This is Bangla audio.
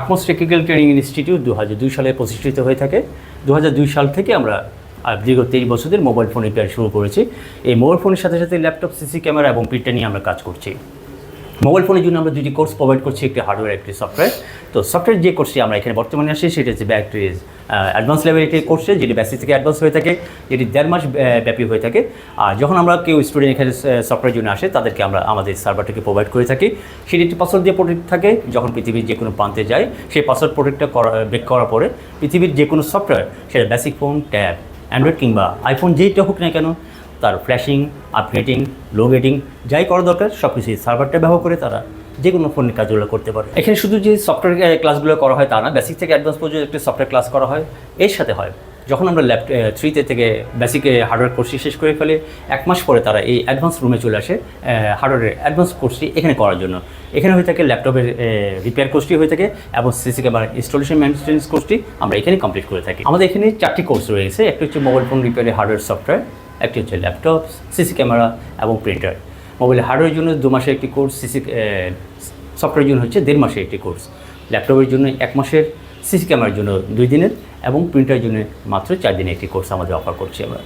আকমস টেকনিক্যাল ট্রেনিং ইনস্টিটিউট দু হাজার দুই সালে প্রতিষ্ঠিত হয়ে থাকে। দু হাজার দুই সাল থেকে আমরা আর দীর্ঘ তেইশ বছরের মোবাইল ফোন রিপেয়ার শুরু করেছি। এই মোবাইল ফোনের সাথে সাথে ল্যাপটপ সিসি ক্যামেরা এবং প্রিন্টার নিয়ে আমরা কাজ করছি। মোবাইল ফোনের জন্য আমরা দুটি কোর্স প্রোভাইড করছি, একটি হার্ডওয়্যার একটি সফটওয়্যার তো সফটওয়্যার যে কোর্সটি আমরা এখানে বর্তমানে আসি সেটা হচ্ছে ব্যাটারিজ অ্যাডভান্স লেভেল একটি কোর্সে যেটি বেসিক থেকে অ্যাডভান্স হয়ে থাকে, যেটি দেড় মাস ব্যাপী হয়ে থাকে। আর যখন আমরা কেউ স্টুডেন্ট এখানে সফটওয়্যার জন্য আসে, তাদেরকে আমরা আমাদের সার্ভারটাকে প্রোভাইড করে থাকি। সেটি একটি পাসওয়ার্ড দিয়ে প্রোটেক্ট থাকে, যখন পৃথিবীর যে কোনো প্রান্তে যায়, সেই পাসওয়ার্ড প্রোটেক্টটা করা ব্রেক করার পরে, পৃথিবীর যে কোনো সফটওয়্যার সেটা বেসিক ফোন ট্যাব অ্যান্ড্রয়েড কিংবা আইফোন যেইটা হোক না কেন তার ফ্ল্যাশিং আপগ্রেডিং লো গেটিং যাই করা দরকার সব কিছু এই সার্ভারটা ব্যবহার করে তারা যে কোনো ফোনের কাজগুলো করতে পারে। এখানে শুধু যে সফটওয়্যার ক্লাসগুলো করা হয় তা না বেসিক থেকে অ্যাডভান্স পর্যন্ত একটি সফটওয়্যার ক্লাস করা হয়। এর সাথে হয়, যখন আমরা ল্যাপ থ্রিতে থেকে বেসিক হার্ডওয়্যার কোর্সটি শেষ করে ফেলে, এক মাস পরে তারা এই অ্যাডভান্স রুমে চলে আসে হার্ডওয়্যারের অ্যাডভান্স কোর্সটি এখানে করার জন্য। এখানে হয়ে থাকে ল্যাপটপের রিপেয়ার কোর্সটি হয়ে থাকে এবং সিসি ক্যামেরা ইনস্টলেশন মেনটেন্স কোর্সটি আমরা এখানে কমপ্লিট করে থাকি। আমাদের এখানে চারটি কোর্স রয়েছে, একটি হচ্ছে মোবাইল ফোন রিপেয়ারের হার্ডওয়্যার সফটওয়্যার একটি হচ্ছে ল্যাপটপ সিসি ক্যামেরা এবং প্রিন্টার মোবাইলের হার্ডওয়ের জন্য দু মাসের একটি কোর্স সিসি সফটওয়্যার জন্য হচ্ছে দেড় মাসের একটি কোর্স ল্যাপটপের জন্য এক মাসের সিসি ক্যামেরার জন্য দুই দিনের এবং প্রিন্টারের জন্য মাত্র চার দিনের একটি কোর্স আমাদের অফার করছি আমরা।